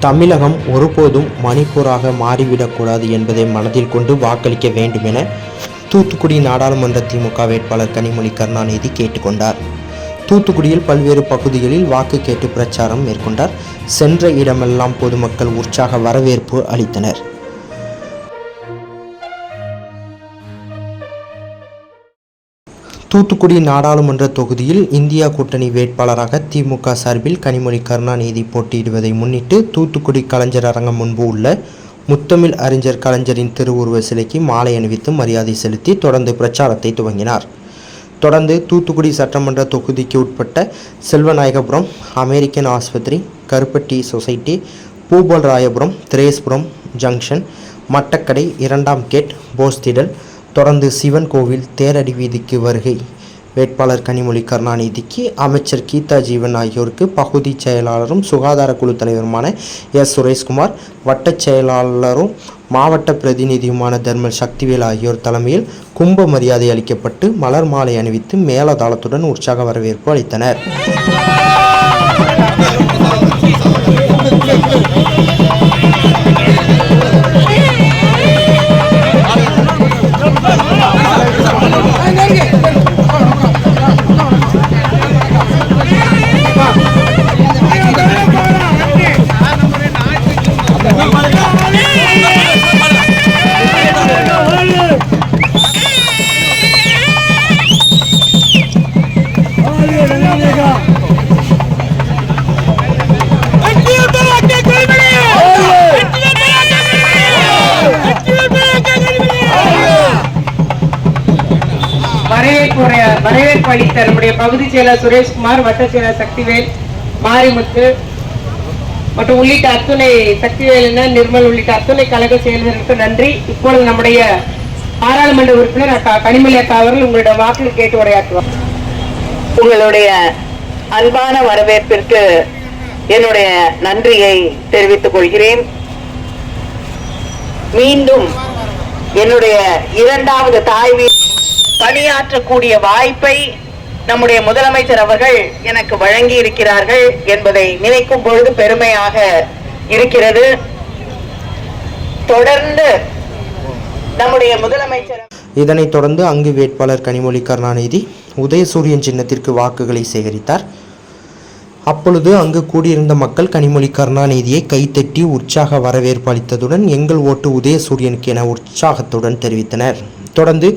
தமிழகம் ஒருபோதும் மணிப்பூராக மாறிவிடக்கூடாது என்பதை மனதில் கொண்டு வாக்களிக்க வேண்டும் என தூத்துக்குடி நாடாளுமன்ற திமுக வேட்பாளர் கனிமொழி கருணாநிதி கேட்டுக்கொண்டார். தூத்துக்குடியில் பல்வேறு பகுதிகளில் வாக்கு கேட்டு பிரச்சாரம் மேற்கொண்டார். சென்ற இடமெல்லாம் பொதுமக்கள் உற்சாக வரவேற்பு அளித்தனர். தூத்துக்குடி நாடாளுமன்ற தொகுதியில் இந்தியா கூட்டணி வேட்பாளராக திமுக சார்பில் கனிமொழி கருணாநிதி போட்டியிடுவதை முன்னிட்டு தூத்துக்குடி கலைஞர் அரங்கம் முன்பு உள்ள முத்தமிழ் அறிஞர் கலைஞரின் திருவுருவ சிலைக்கு மாலை அணிவித்து மரியாதை செலுத்தி தொடர்ந்து பிரச்சாரத்தை துவங்கினார். தொடர்ந்து தூத்துக்குடி சட்டமன்ற தொகுதிக்கு உட்பட்ட செல்வநாயகபுரம் அமெரிக்கன் ஆஸ்பத்திரி கருப்பட்டி சொசைட்டி பூபல் ராயபுரம் திரேஸ்புரம் ஜங்ஷன் மட்டக்கடை இரண்டாம் கேட் போஸ்திடல் தொடர்ந்து சிவன் கோவில் தேரடி வீதிக்கு வருகை. வேட்பாளர் கனிமொழி கருணாநிதிக்கு அமைச்சர் கீதா ஜீவன் ஆகியோருக்கு பகுதி செயலாளரும் சுகாதார குழு தலைவருமான எஸ். சுரேஷ்குமார் வட்டச் செயலாளரும் மாவட்ட பிரதிநிதியுமான தர்மல் சக்திவேல் ஆகியோர் தலைமையில் கும்ப மரியாதை அளிக்கப்பட்டு மலர் மாலை அணிவித்து மேலதாளத்துடன் உற்சாக வரவேற்பு அளித்தனர். வரவேற்புடைய வரவேற்பு அளித்த நம்முடைய பகுதி செயலர் சுரேஷ்குமார் வட்ட செயலர் சக்திவேல் மாரிமுத்து மற்றும் உள்ளிட்ட அத்துணை சக்திவேலன் நிர்மல் உள்ளிட்ட அத்துணை கழக செயலருக்கு நன்றி. இப்பொழுது நம்முடைய பாராளுமன்ற உறுப்பினர் அக்கா கனிமொழி அக்கா அவர்கள் உங்களுடைய வாக்குகள் கேட்டு உரையாற்றுவார். உங்களுடைய அன்பான வரவேற்பிற்கு என்னுடைய நன்றியை தெரிவித்துக் கொள்கிறேன். மீண்டும் என்னுடைய இரண்டாவது தாய் பணியாற்றக்கூடிய வாய்ப்பை நம்முடைய முதலமைச்சர் அவர்கள் எனக்கு வழங்கி இருக்கிறார்கள் என்பதை நினைக்கும் பொழுது பெருமையாக இருக்கிறது. தொடர்ந்து நம்முடைய முதலமைச்சர் இதனைத் தொடர்ந்து அங்கு வேட்பாளர் கனிமொழி கருணாநிதி உதயசூரியன் சின்னத்திற்கு வாக்குகளை சேகரித்தார். அப்பொழுது அங்கு கூடியிருந்த மக்கள் கனிமொழி கருணாநிதியை கைத்தட்டி உற்சாக வரவேற்பு அளித்ததுடன் எங்கள் ஓட்டு உதயசூரியனுக்கு என உற்சாகத்துடன் தெரிவித்தனர். தொடர்ந்து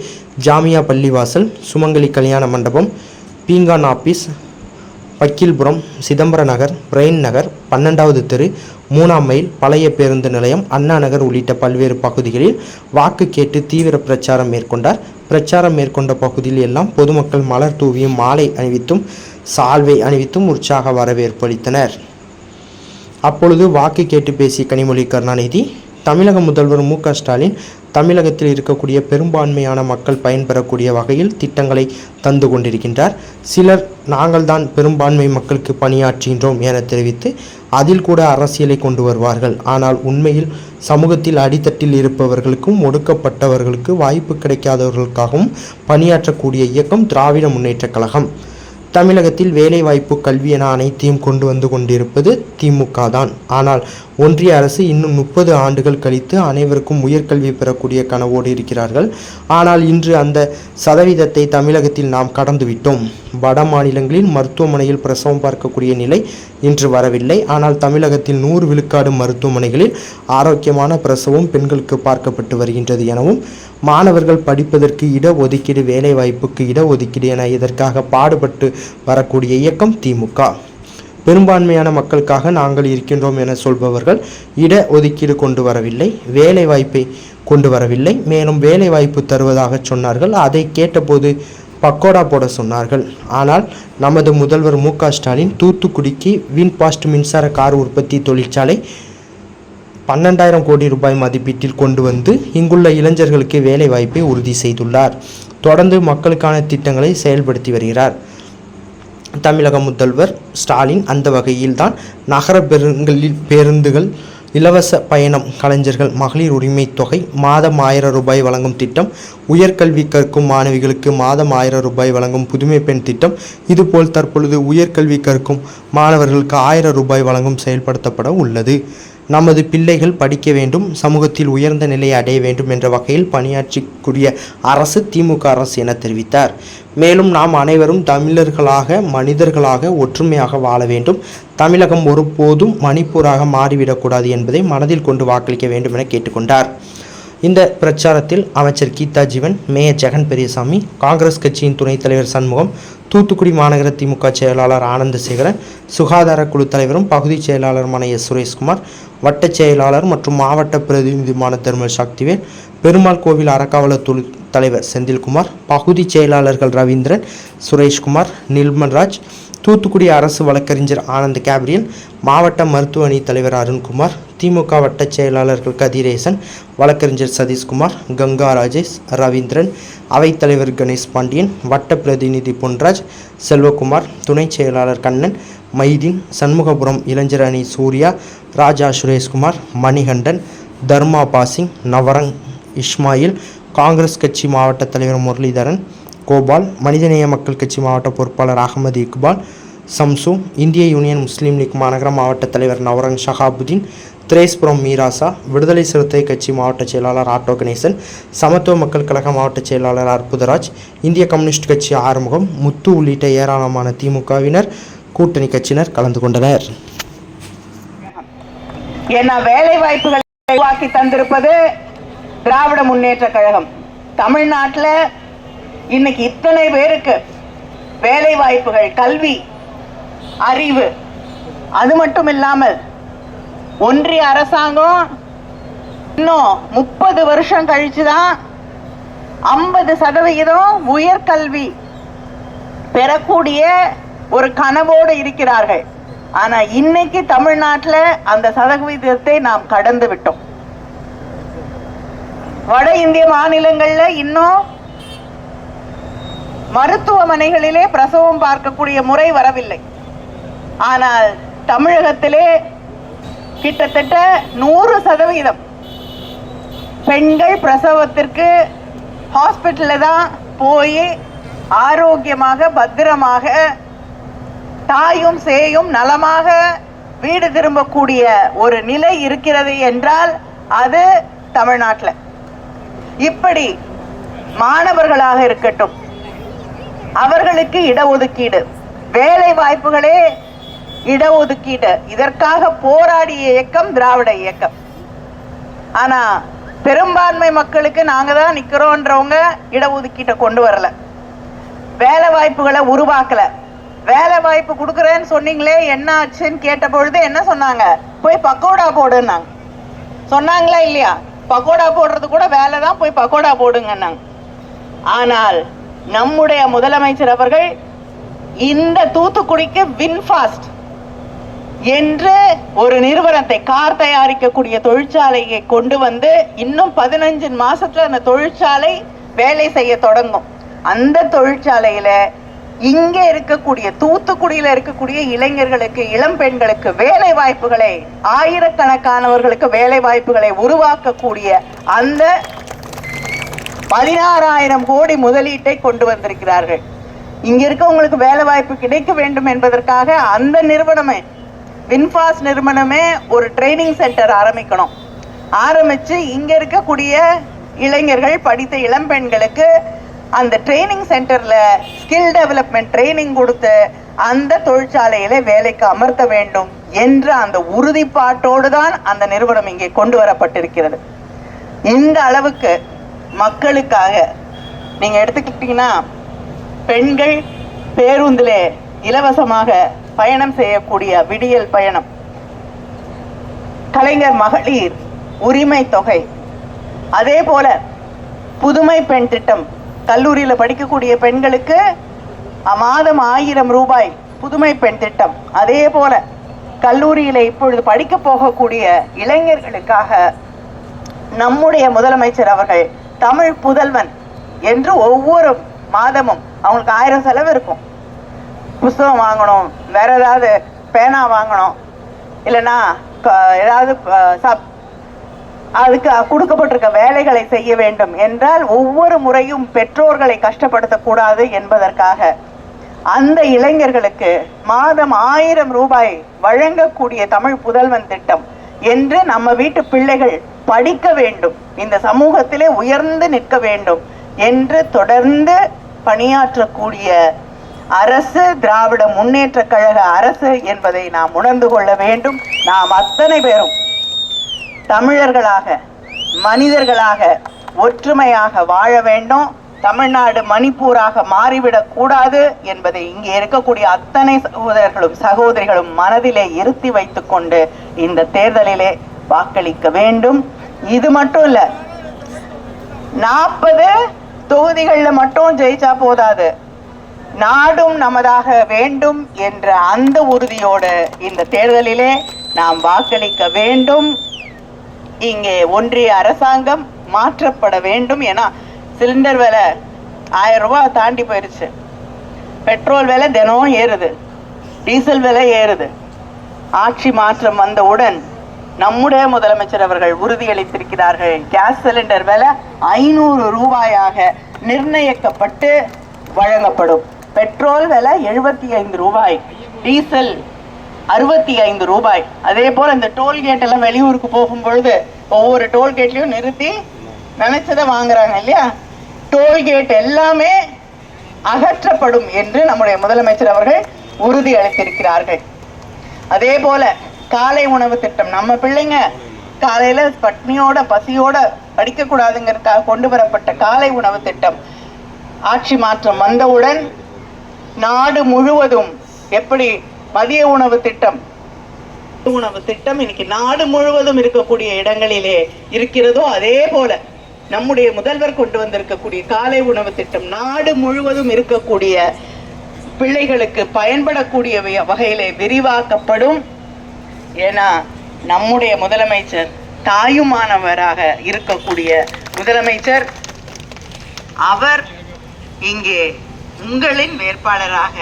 ஜாமியா பள்ளிவாசல் சுமங்கலி கல்யாண மண்டபம் பீங்கான் ஆபீஸ் வக்கீல்புரம் சிதம்பர நகர் பிரெயின் நகர் பன்னெண்டாவது தெரு மூணாம் மைல் பழைய பேருந்து நிலையம் அண்ணா நகர் உள்ளிட்ட பல்வேறு பகுதிகளில் வாக்கு கேட்டு தீவிர பிரச்சாரம் மேற்கொண்டார். பிரச்சாரம் மேற்கொண்ட பகுதியில் எல்லாம் பொதுமக்கள் மலர் தூவியும் மாலை அணிவித்தும் சால்வை அணிவித்தும் உற்சாக வரவேற்பு அளித்தனர். அப்பொழுது வாக்கு கேட்டு பேசிய கனிமொழி கருணாநிதி தமிழக முதல்வர் மு க ஸ்டாலின் தமிழகத்தில் இருக்கக்கூடிய பெரும்பான்மையான மக்கள் பயன்பெறக்கூடிய வகையில் திட்டங்களை தந்து கொண்டிருக்கின்றார். சிலர் நாங்கள்தான் பெரும்பான்மை மக்களுக்கு பணியாற்றுகின்றோம் என தெரிவித்து அதில் கூட அரசியலை கொண்டு வருவார்கள். ஆனால் உண்மையில் சமூகத்தில் அடித்தட்டில் இருப்பவர்களுக்கும் ஒடுக்கப்பட்டவர்களுக்கு வாய்ப்பு கிடைக்காதவர்களுக்காகவும் பணியாற்றக்கூடிய இயக்கம் திராவிட முன்னேற்றக் கழகம். தமிழகத்தில் வேலைவாய்ப்பு கல்வி என அனைத்தையும் கொண்டு வந்து கொண்டிருப்பது திமுக தான் ஆனால் ஒன்றிய அரசு இன்னும் முப்பது ஆண்டுகள் கழித்து அனைவருக்கும் உயர்கல்வி பெறக்கூடிய கனவோடு இருக்கிறார்கள். ஆனால் இன்று அந்த சதவீதத்தை தமிழகத்தில் நாம் கடந்துவிட்டோம். வட மாநிலங்களில் மருத்துவமனையில் பிரசவம் பார்க்கக்கூடிய நிலை இன்று வரவில்லை. ஆனால் தமிழகத்தில் நூறு விழுக்காடு மருத்துவமனைகளில் ஆரோக்கியமான பிரசவம் பெண்களுக்கு பார்க்கப்பட்டு வருகின்றது எனவும் மாணவர்கள் படிப்பதற்கு இட ஒதுக்கீடு வேலைவாய்ப்புக்கு இட ஒதுக்கீடு என இதற்காக பாடுபட்டு வரக்கூடிய இயக்கம் திமுக. பெரும்பான்மையான மக்களுக்காக நாங்கள் இருக்கின்றோம் என சொல்பவர்கள் இட ஒதுக்கீடு கொண்டு வரவில்லை வேலை வாய்ப்பை கொண்டு வரவில்லை. மேலும் வேலை வாய்ப்பு தருவதாக சொன்னார்கள். அதை கேட்டபோது பக்கோடா போட சொன்னார்கள். ஆனால் நமது முதல்வர் மு க ஸ்டாலின் தூத்துக்குடிக்கு வின்பாஸ்ட் மின்சார கார் உற்பத்தி தொழிற்சாலை பன்னெண்டாயிரம் கோடி ரூபாய் மதிப்பீட்டில் கொண்டு வந்து இங்குள்ள இளைஞர்களுக்கு வேலை வாய்ப்பை உறுதி செய்துள்ளார். தொடர்ந்து மக்களுக்கான திட்டங்களை செயல்படுத்தி வருகிறார். தமிழக முதல்வர் ஸ்டாலின் அந்த வகையில்தான் நகர பெருங்களில் பேருந்துகள் இலவச பயணம் கலைஞர்கள் மகளிர் உரிமை தொகை மாதம் ஆயிரம் ரூபாய் வழங்கும் திட்டம் உயர்கல்வி கற்கும் மாணவிகளுக்கு மாதம் ஆயிரம் ரூபாய் வழங்கும் புதுமை பெண் திட்டம் இதுபோல் தற்பொழுது உயர்கல்வி கற்கும் மாணவர்களுக்கு ஆயிரம் ரூபாய் வழங்கும் செயல்படுத்தப்பட உள்ளது. நமது பிள்ளைகள் படிக்க வேண்டும் சமூகத்தில் உயர்ந்த நிலையை அடைய வேண்டும் என்ற வகையில் பணியாற்றக்கூடிய அரசு திமுக அரசு என தெரிவித்தார். மேலும் நாம் அனைவரும் தமிழர்களாக மனிதர்களாக ஒற்றுமையாக வாழ வேண்டும். தமிழகம் ஒருபோதும் மணிப்பூராக மாறிவிடக்கூடாது என்பதை மனதில் கொண்டு வாக்களிக்க வேண்டும் என கேட்டுக்கொண்டார். இந்த பிரச்சாரத்தில் அமைச்சர் கீதா ஜீவன் மேயர் ஜெகன் பெரியசாமி காங்கிரஸ் கட்சியின் துணைத் தலைவர் சண்முகம் தூத்துக்குடி மாநகர திமுக செயலாளர் ஆனந்தசேகரன் சுகாதார குழு தலைவரும் பகுதி செயலாளருமான எஸ். சுரேஷ்குமார் வட்டச் செயலாளர் மற்றும் மாவட்ட பிரதிநிதியுமான தர்மல் சக்திவேல் பெருமாள் கோவில் அறக்காவல தலைவர் செந்தில்குமார் பகுதி செயலாளர்கள் ரவீந்திரன் சுரேஷ்குமார் நில்மன்ராஜ் தூத்துக்குடி அரசு வழக்கறிஞர் ஆனந்த் கேப்ரியல் மாவட்ட மருத்துவ அணி தலைவர் அருண்குமார் திமுக வட்டச் செயலாளர்கள் கதிரேசன் வழக்கறிஞர் சதீஷ்குமார் கங்கா ராஜேஷ் ரவீந்திரன் அவைத்தலைவர் கணேஷ் பாண்டியன் வட்ட பிரதிநிதி பொன்ராஜ் செல்வகுமார் துணைச் செயலாளர் கண்ணன் மைதீன் சண்முகபுரம் இளைஞர் அணி சூர்யா ராஜா சுரேஷ்குமார் மணிகண்டன் தர்மா பாசிங் நவரங் இஸ்மாயில் காங்கிரஸ் கட்சி மாவட்ட தலைவர் முரளிதரன் கோபால் மனிதநேய மக்கள் கட்சி மாவட்ட பொறுப்பாளர் அகமது இக்பால் சம்சு இந்திய யூனியன் முஸ்லீம் லீக் மாநகர மாவட்ட தலைவர் நவரங் ஷஹாபுதீன் திரேஸ்புரம் மீராசா விடுதலை சிறுத்தை கட்சி மாவட்ட செயலாளர் ஆட்டோ கணேசன் சமத்துவ மக்கள் கழக மாவட்ட செயலாளர் அற்புதராஜ் இந்திய கம்யூனிஸ்ட் கட்சி ஆறுமுகம் முத்து உள்ளிட்ட ஏராளமான திமுகவினர் கூட்டணி கட்சியினர் கலந்து கொண்டனர். ஏன்னா வேலை வாய்ப்புகளை உருவாக்கி தந்திருப்பது திராவிட முன்னேற்ற கழகம். தமிழ்நாட்டுல இன்னைக்கு இத்தனை பேருக்கு வேலை வாய்ப்புகள் கல்வி அறிவு அது மட்டும் இல்லாமல் ஒன்றிய அரசாங்கம் இன்னும் முப்பது வருஷம் கழிச்சுதான் ஐம்பது சதவிகிதம் உயர்கல்வி பெறக்கூடிய ஒரு கனவோடு இருக்கிறார்கள். ஆனா இன்னைக்கு தமிழ்நாட்டில் அந்த சதவீதத்தை நாம் கடந்து விட்டோம். வட இந்திய மாநிலங்கள்ல இன்னும் மருத்துவமனைகளிலே பிரசவம் பார்க்கக்கூடிய முறை வரவில்லை. ஆனால் தமிழகத்திலே கிட்டத்தட்ட நூறு சதவீதம் பெண்கள் பிரசவத்திற்கு ஹாஸ்பிட்டலில் தான் போய் ஆரோக்கியமாக பத்திரமாக தாயும் சேயும் நலமாக வீடு திரும்பக்கூடிய ஒரு நிலை இருக்கிறது என்றால் அது தமிழ்நாட்டில். இப்படி மாணவர்களாக இருக்கட்டும் அவர்களுக்கு இடஒதுக்கீடு வேலை வாய்ப்புகளே இடஒதுக்கீடு இதற்காக போராடிய இயக்கம் திராவிட இயக்கம். ஆனா பெரும்பான்மை மக்களுக்கு நாங்க தான் நிக்கிறோன்றவங்க இடஒதுக்கீட்டை கொண்டு வரல. வேலை வாய்ப்புகளை உருவாக்கலை. வேலை வாய்ப்பு கொடுக்குறேன்னு சொன்னீங்களே என்ன ஆச்சுன்னு கேட்ட பொழுது என்ன சொன்னாங்க? போய் பக்கோடா போடுன்னாங்க. சொன்னாங்களா இல்லையா? பக்கோடா போடுறது கூட வேலை தான் போய் பக்கோடா போடுங்கன்னாங்க. ஆனால் நம்முடைய முதலமைச்சர் அவர்கள் இந்த தூத்துக்குடிக்கு வின்ஃபாஸ்ட் என்று ஒரு நிறுவனத்தை கார் தயாரிக்கக்கூடிய தொழிற்சாலையை கொண்டு வந்து இன்னும் பதினஞ்சு மாசத்துல அந்த தொழிற்சாலை வேலை செய்ய தொடங்கும். அந்த தொழிற்சாலையில இங்க இருக்கக்கூடிய தூத்துக்குடியில இருக்கக்கூடிய இளைஞர்களுக்கு இளம் பெண்களுக்கு வேலை வாய்ப்புகளை ஆயிரக்கணக்கானவர்களுக்கு வேலை வாய்ப்புகளை உருவாக்கக்கூடிய அந்த பதினாறாயிரம் கோடி முதலீட்டை கொண்டு வந்திருக்கிறார்கள். இங்க இருக்கவங்களுக்கு வேலை வாய்ப்பு கிடைக்க வேண்டும் என்பதற்காக அந்த நிறுவனமே வின்பாஸ் நிறுவனமே ஒரு ட்ரைனிங் சென்டர் ஆரம்பிக்கணும். ஆரம்பிச்சு இங்க இருக்கக்கூடிய இளைஞர்கள் படித்த இளம்பெண்களுக்கு அந்த ட்ரைனிங் சென்டர்ல ஸ்கில் டெவலப்மெண்ட் ட்ரைனிங் கொடுத்து அந்த தொழிற்சாலையில வேலைக்கு அமர்த்த வேண்டும் என்ற அந்த உறுதிப்பாட்டோடு தான் அந்த நிறுவனம் இங்கே கொண்டு வரப்பட்டிருக்கிறது. இந்த அளவுக்கு மக்களுக்காக நீங்க எடுத்துக்கிட்டீங்கன்னா பெண்கள் பேருந்திலே இலவசமாக பயணம் செய்யக்கூடிய விடியல் பயணம். கலைஞர் மகளிர் உரிமை தொகை. அதே போல புதுமை பெண் திட்டம் கல்லூரியில் படிக்கக்கூடிய பெண்களுக்கு மாதம் ஆயிரம் ரூபாய் புதுமை பெண் திட்டம். அதே போல கல்லூரியில் இப்பொழுது படிக்க போகக்கூடிய இளைஞர்களுக்காக நம்முடைய முதலமைச்சர் அவர்கள் தமிழ் புதல்வன் என்று ஒவ்வொரு மாதமும் அவங்களுக்கு ஆயிரம் செலவு இருக்கும். புஸ்தகம் வாங்கணும் வேற ஏதாவது பேனா வாங்கணும் இல்லைன்னா க- ஏதாவது சப் அதுக்கு கொடுக்கப்பட்டிருக்க வேலைகளை செய்ய வேண்டும் என்றால் ஒவ்வொரு முறையும் பெற்றோர்களை கஷ்டப்படுத்தக்கூடாது என்பதற்காக. அந்த இளைஞர்களுக்கு மாதம் ஆயிரம் ரூபாய் வழங்கக்கூடிய தமிழ் புதல்வன் திட்டம் என்று நம்ம வீட்டு பிள்ளைகள் படிக்க வேண்டும். இந்த சமூகத்திலே உயர்ந்து நிற்க வேண்டும் என்று தொடர்ந்து பணியாற்றக்கூடிய அரசு திராவிட முன்னேற்ற கழக அரசு என்பதை நாம் உணர்ந்து கொள்ள வேண்டும். நாம் அத்தனை பேரும் தமிழர்களாக மனிதர்களாக ஒற்றுமையாக வாழ வேண்டும். தமிழ்நாடு மணிப்பூராக மாறிவிடக் கூடாது என்பதை இங்கே இருக்கக்கூடிய அத்தனை சகோதரர்களும் சகோதரிகளும் மனதிலே இருத்தி வைத்துக்கொண்டு இந்த தேர்தலிலே வாக்களிக்க வேண்டும். இது மட்டும் இல்ல நாற்பது தொகுதிகள்ல மட்டும் ஜெயிச்சா போதாது. நாடும் நமதாக வேண்டும் என்ற அந்த உறுதியோடு இந்த தேர்தலிலே நாம் வாக்களிக்க வேண்டும். இங்கே ஒன்றிய அரசாங்கம் மாற்றப்பட வேண்டும் ஏன்னா சிலிண்டர் விலை ஆயிரம் ரூபாய் தாண்டி போயிருச்சு. பெட்ரோல் விலை தினம் ஏறுது. டீசல் விலை ஏறுது. ஆட்சி மாற்றம் வந்தவுடன் நம்முடைய முதலமைச்சர் அவர்கள் உறுதியளித்திருக்கிறார்கள். கேஸ் சிலிண்டர் விலை ஐநூறு ரூபாயாக நிர்ணயிக்கப்பட்டு வழங்கப்படும். பெட்ரோல் விலை எழுபத்தி ஐந்து ரூபாய். டீசல் அறுபத்தி ஐந்து ரூபாய். அதே போல இந்த டோல்கேட் எல்லாம் வெளியூருக்கு போகும் பொழுது ஒவ்வொரு டோல்கேட்லயும் நிறுத்தி நினைச்சதை வாங்குறாங்க இல்லையா? டோல்கேட் எல்லாமே அகற்றப்படும் என்று நம்முடைய முதலமைச்சர் அவர்கள் உறுதி அளித்திருக்கிறார்கள். அதே போல காலை உணவு திட்டம். நம்ம பிள்ளைங்க காலையில பட்னியோட பசியோட படிக்க கூடாதுங்கிறதுக்காக கொண்டு வரப்பட்ட காலை உணவு திட்டம். ஆட்சி மாற்றம் வந்தவுடன் நாடு முழுவதும் எப்படி மதிய உணவு திட்டம். உணவு திட்டம் இன்னைக்கு நாடு முழுவதும் இருக்கக்கூடிய இடங்களிலே இருக்கிறதோ அதே போல நம்முடைய முதல்வர் கொண்டு வந்திருக்கக்கூடிய காலை உணவு திட்டம் நாடு முழுவதும் இருக்கக்கூடிய பிள்ளைகளுக்கு பயன்படக்கூடிய வ- வகையிலே விரிவாக்கப்படும். ஏன்னா நம்முடைய முதலமைச்சர் தாயுமானவராக இருக்கக்கூடிய முதலமைச்சர் அவர் இங்கே உங்களின் வேட்பாளராக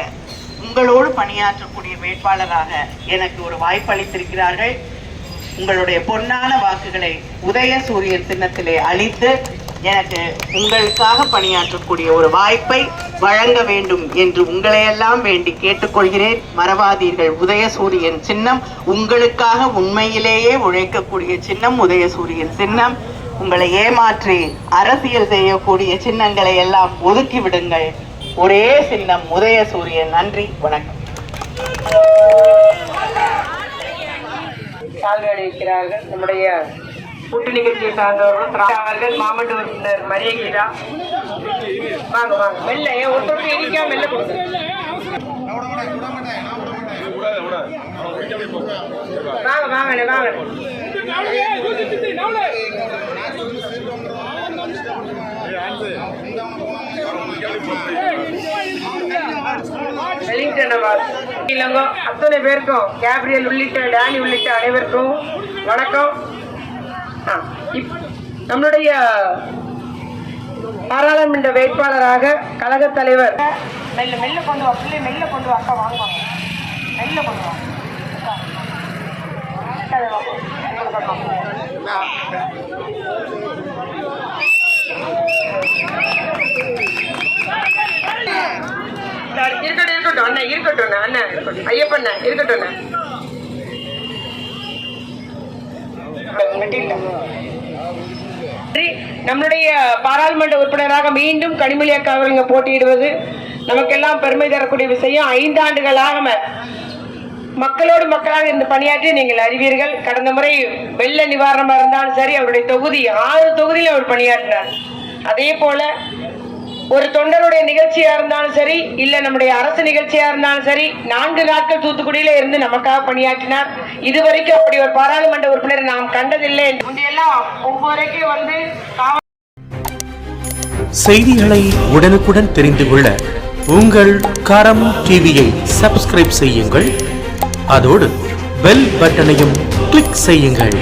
உங்களோடு பணியாற்றக்கூடிய வேட்பாளராக எனக்கு ஒரு வாய்ப்பு அளித்திருக்கிறார்கள் உங்களுடைய பொன்னான வாக்குகளை உதய சூரியன் சின்னத்திலே அளித்து எனக்கு உங்களுக்காக பணியாற்றக்கூடிய ஒரு வாய்ப்பை வழங்க வேண்டும் என்று உங்களையெல்லாம் வேண்டி கேட்டுக்கொள்கிறேன். மறவாதீர்கள். உதயசூரியன் சின்னம் உங்களுக்காக உண்மையிலேயே உழைக்கக்கூடிய சின்னம் உதயசூரியன் சின்னம். உங்களை ஏமாற்றி அரசியல் செய்யக்கூடிய சின்னங்களை எல்லாம் ஒதுக்கி விடுங்கள். ஒரே சின்னம் உதயசூரியன் நன்றி வணக்கம். சால்வை அணிவிக்கிறார்கள் நம்முடைய கூட்டு நிகழ்ச்சியை சார்ந்தவர்கள் திரா- அவர்கள் மாவட்ட உறுப்பினர் மரியகீதா வாங்க வாங்க. மெல்ல ஒருத்தருக்கு எரிக்காம மெல்ல கொடுங்க. வாங்க வாங்கண்ணே வெலிங்டன் அவார்ட் இளங்கோ. அத்தனை பேருக்கும் கேப்ரியல் உள்ளிட்ட டேனி உள்ளிட்ட அனைவருக்கும் வணக்கம். நம்மளுடைய பாராளுமன்ற வேட்பாளராக கழக தலைவர். மெல்ல மெல்ல கொண்டு வா பிள்ளை மெல்ல கொண்டு வா அக்கா வாங்க வாங்க. மெல்ல கொண்டு வா இதை வாங்க. இந்த பக்கம். ஆ. சரி, இருக்கட்டும் இருக்கட்டும் அண்ணா இருக்கட்டும் அண்ணா, இருக்கட்டும். ஐயப்பண்ண இருக்கட்டும் நம்மளுடைய பாராளுமன்ற உறுப்பினராக மீண்டும் கனிமொழி அக்கா அவர்கள் போட்டியிடுவது நமக்கெல்லாம் பெருமை தரக்கூடிய விஷயம். ஐந்தாண்டுகளாக மக்களோடு மக்களாக இருந்து பணியாற்றி நீங்கள் அறிவீர்கள். கடந்த முறை வெள்ள நிவாரணமா இருந்தாலும் சரி அவருடைய தொகுதி ஆறு தொகுதியில் அவர் பணியாற்றினார். அதே போல ஒரு தொண்டருடைய நிகழ்ச்சியா இருந்தாலும் சரி இல்ல நம்முடைய அரசு நிகழ்ச்சியா இருந்தாலும் சரி நான்கு நாட்கள் தூத்துக்குடியில இருந்து நமக்காக பணியாற்றினார். இதுவரைக்கும் அப்படி ஒரு பாராளுமன்ற உறுப்பினர் நாம் கண்டதில்லை. முந்தையெல்லாம் ஒவ்வொருக்கும் வந்து செய்திகளை உடனுக்குடன் தெரிந்து கொள்ள உங்கள் கரம் டிவியை சப்ஸ்கிரைப் செய்யுங்கள். அதோடு பெல் பட்டனையும் கிளிக் செய்யுங்கள்.